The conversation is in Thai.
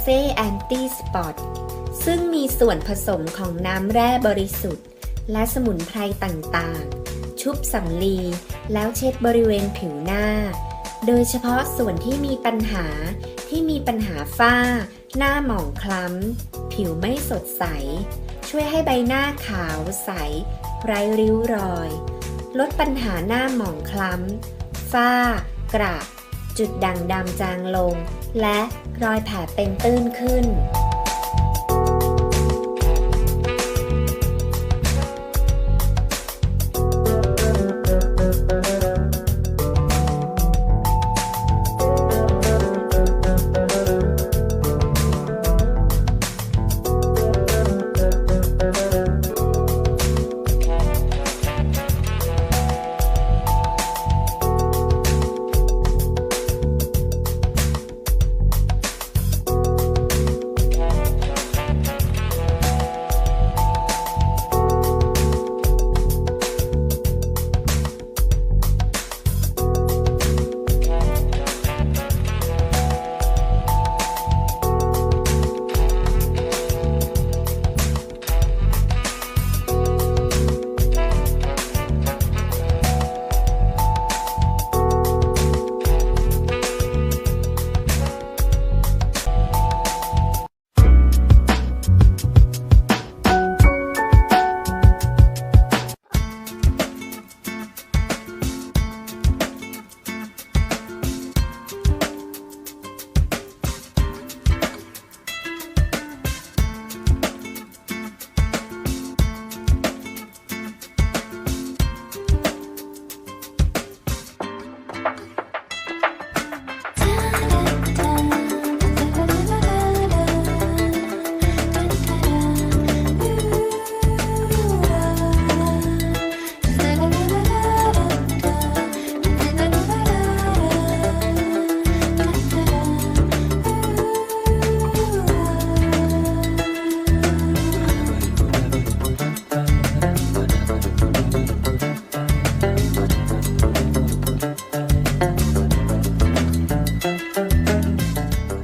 เซ่แอนตี้สปอตซึ่งมีส่วนผสมของน้ำแร่บริสุทธิ์ และสมุนไพรต่างๆ ชุบสำลี แล้วเช็ดบริเวณผิวหน้า โดยเฉพาะส่วนที่มีปัญหาที่มีปัญหาฝ้า หน้าหมองคล้ำ ผิวไม่สดใส ช่วยให้ใบหน้าขาวใส ไร้ริ้วรอย ลดปัญหาหน้าหมองคล้ำ ฝ้ากระ จุดด่างดำจางลง และรอยแผลเป็นตื้นขึ้น